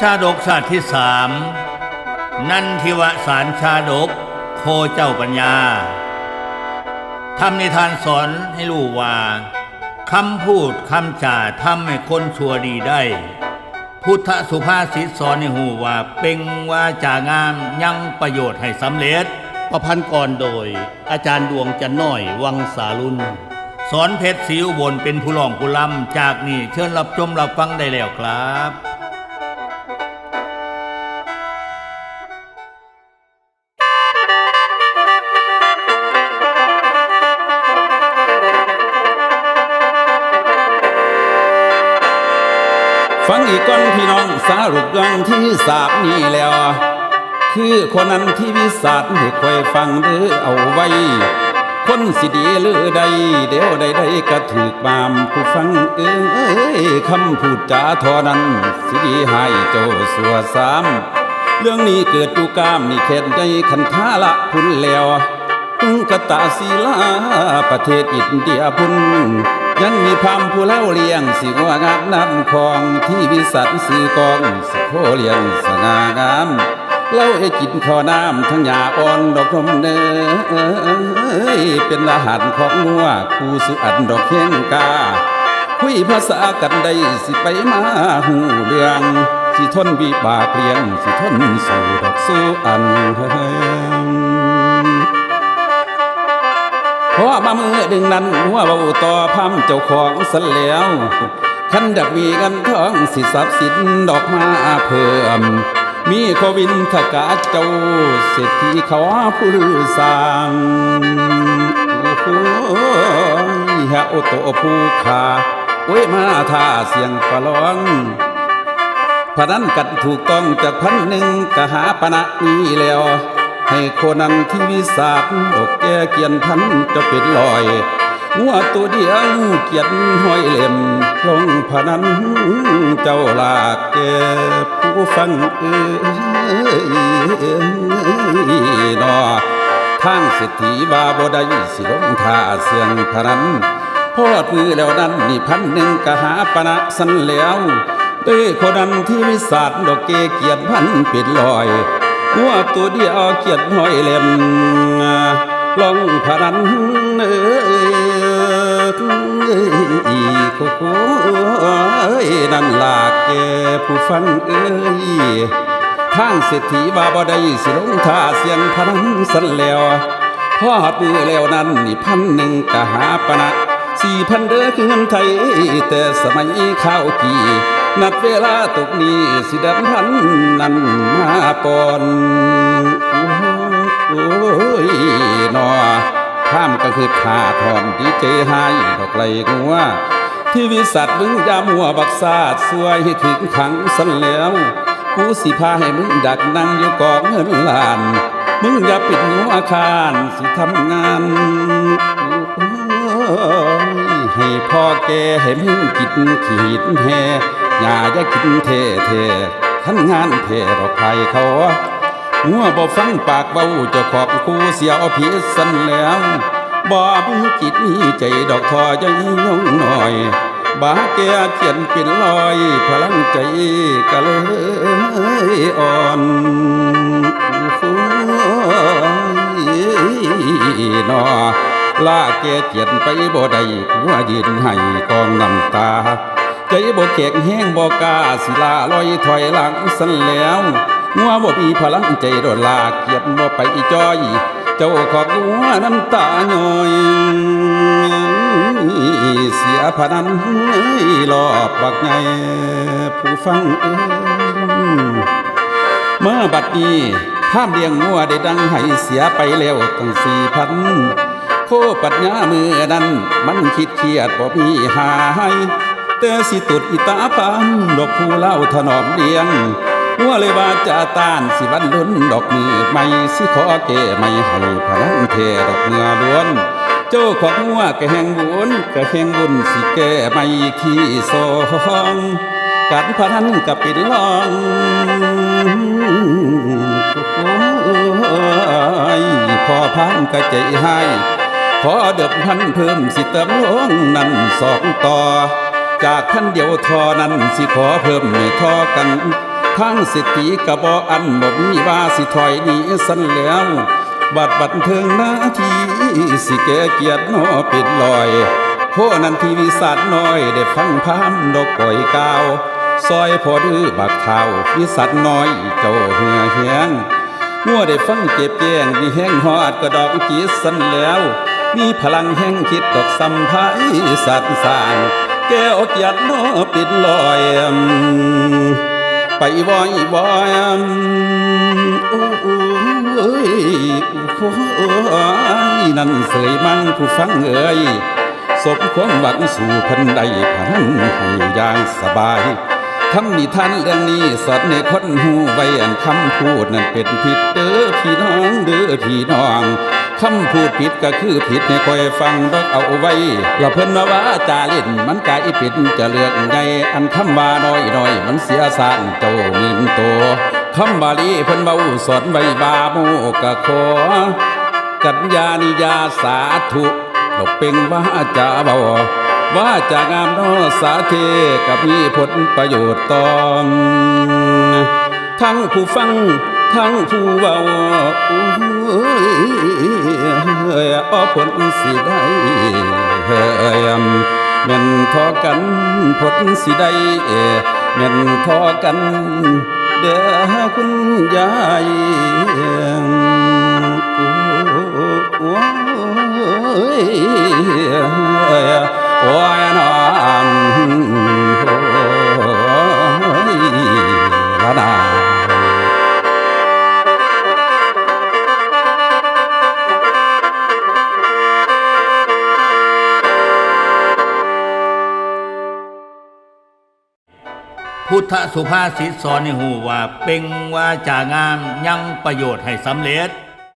ชาดกชาติที่สามนันทิวสารชาดก โคเจ้าปัญญาทำนิทานสอนให้รู้ว่าคำพูดคำจ่าทำให้คนชั่วดีได้ พุทธสุภาษิตสอนให้หูว่าเป็งว่าจางามยังประโยชน์ให้สำเร็จ ประพันธ์กรโดย อาจารย์ดวงจันน้อยวังสาลุนสอนเพชรสีอุบลเป็นผู้ร้องผู้ลำจากนี่เชิญรับชมรับฟังได้แล้วครับ ฟังอีกก่อนพี่น้องสารุปเรื่องที่สาบนี้แล้ว คือคนนั้นที่วิสาทให้คอยฟังเด้อเอาไว้ คนสิดีหรือใด เดี๋ยวใดใดก็ถูกบามผู้ฟังเอ้ยคำพูดจาทอนั้น สิดีให้เจ้าสัวสามเรื่องนี้เกิดตูกามนี่เข็ดใจขันท่าละพุนแล้วตึงกตาศิลาประเทศอินเดียพุน ยังมีพามผู้เล่าเลี้ยง สิว่างามน้ำคองที่วิสัทสื่อกองสิโคเลี้ยงสง่างามเล่าให้กินข้อน้ำทั้งหยาอ่อนดอกนมเนยเป็นอาหารของงัวคู่สุอันดอกเข่งกาคุยภาษากันได้สิไปมาหูเรื่องสิทนวิบากเลี้ยง สิทนสู่ดอกสู้อันเฮง พราะมามือดึงนั้นหัวเบาต่อพำเจ้าของสันแล้วขันดักมีกันท้องสิทรัพย์สินดอกมาเพิ่ม มีโควินทกาเจ้าเศรษฐีเขาผู้ลือสร้างโอ้โหฮะโอโตผู้ขาโอ้ยมาท่าเสียงประลองพนันกันถูกต้องจากพันหนึ่งกะหาปณะนี้แล้ว ให้โคนนั้นที่วิสาทอกแก่เกียนพันจะเป็นลอยงัวตัวเดียวเกียนห้อยเหล่มลงพนันเจ้าลากแก่ผู้ฟังเอ้ยนอทางเศรษฐีบาบได้สิลงท่าเสียงพนันพอดมือแล้วนั้นนี่พันหนึ่งกะหาปณะสันแล้วเอ้ยคนนั้นที่วิสาทดอกเกเกียรติพันปิดลอย หัวตัวเดียวเกียร์ห้อยเล่มลองพนันเอ้ยโคโคเอ้ยนั่นลากแกผู้ฟังเอ้ยทางเศรษฐีบาบได้สิลงท่าเสียงพนันสันแล้วพอดมือแล้วนั้นนี่พันหนึ่งกะหาปณะสี่พันเด้อคือเงินไทย แต่สมัยข้าวกี่ นัดเวลาตกนี้สิดับพันนั้นมาก่อนโอ้ยนอข้ามก็คือท่าทอนดีเจให้ดอกไหลงัวที่วิสัตมึงยามัวบักซาดสวยให้ถึงขังสันแล้วกูสิพาให้มึงดักนั่งอยู่กองเงินล้าน มึงอย่าปิดหัวอาคารสิทำงานให้พ่อแกให้มึงกินขีดแห่ อย่าอย่ากินเทเทขันงานเพดอกไผ่เขาหัวบ่ฟังปากเบาจะขอบคูเสียเอาผีสันแล้วบ่มีจิตมีใจดอกทอใจยงหน่อยบาแกเขียนเป็นรอยพลังใจก็เลยอ่อนโอ้ยนอลาแกเจียนไปบ่ได้หัวยืนให้กองน้ำตา ใจบ่แข็งแห้งบ่กล้าสิลาลอยถอยหลังสันแล้วงัวบ่มีพลังใจโดดลาเกียดบ่ไปจอย เจ้าขอบหัวน้ำตาย้อยเสียพนันหลอบบักไงผู้ฟังเอ้เมื่อบัดนี้ท่ามเลี้ยงงัวได้ดังให้เสียไปแล้วตั้งสี่พันโคปัญญามือนั้นมันคิดเครียดบ่มีหาย แต่สิตุดอิตาปันดอกผู้เล่าถนอมเลี้ยงหัวเลยว่าจะต้านสิวันลุ้นดอกมือไม่สิขอเกไม่ให้พลังเทดอกเนื้อล้วน เจ้าของหัวก็แห่งบุญก็แห่งบุญสิแก้ไม่ขี้ซองการพนันก็เป็นรองอ้ยพอพันก็ใจให้ขอเดิมพันเพิ่มสิเติมลงนั่นสองต่อ จากพันเดียวทอนั้นสิขอเพิ่มไม่ทอกันทางสิทธิกะบ่อันบ่มีว่าสิถอยหนีสั้นแล้วบัดบันเทิงนาทีสิแก่เกียรตินอปิดลอยโคนันทีวิสัตน้อยได้ฟังพามดอกก่อยกาวซอยพอดื้อบักเท้าวิสัตน้อยเจ้าเหือเฮียงงัวได้ฟังเก็บแจ้งมีแห้งหอดกระดอกจีสันแล้ว มีพลังแห่งคิดดอกสัมภายสัตว์สาง แก้วเกียรตินอปิดลอยไปวอยวอยโอ้เอ้ยโอ้ยนั่นเสยมั่งผู้ฟังเอ่ยสมความหวังสู่พันใดพันให้อย่างสบายทำนิทานเรื่องนี้สอนในคนหูไว้อันคำพูดนั้นเป็นผิดเด้อพี่น้องเด้อพี่น้อง คำพูดผิดก็คือผิดให้คอยฟังดอกเอาไว้ละเพิ่นมาว่าจาเล่นมันกลายเป็นจะเลือกใหญ่อันคำว่าน้อยน้อยมันเสียสร้างเจ้ามื่นโตคำบาลีเพิ่นเบาสอนไว้บาโมกะขอกัญญานิยาสาธุดอกเป็งว่าจะเบาว่าจะงามนอสาเทกับมีผลประโยชน์ตอนทั้งผู้ฟัง ทั้งผู้เบาโอ้ยอ้อผลสิได้เฮ้ยแม่นทอกันผลสิได้แม่นทอกันเด้อคุณยายโอ้ยโอ้ยนอนโพุทธสุภาษิตสอนให้หูว่า เป็งว่าจางามยังประโยชน์ให้สำเร็จ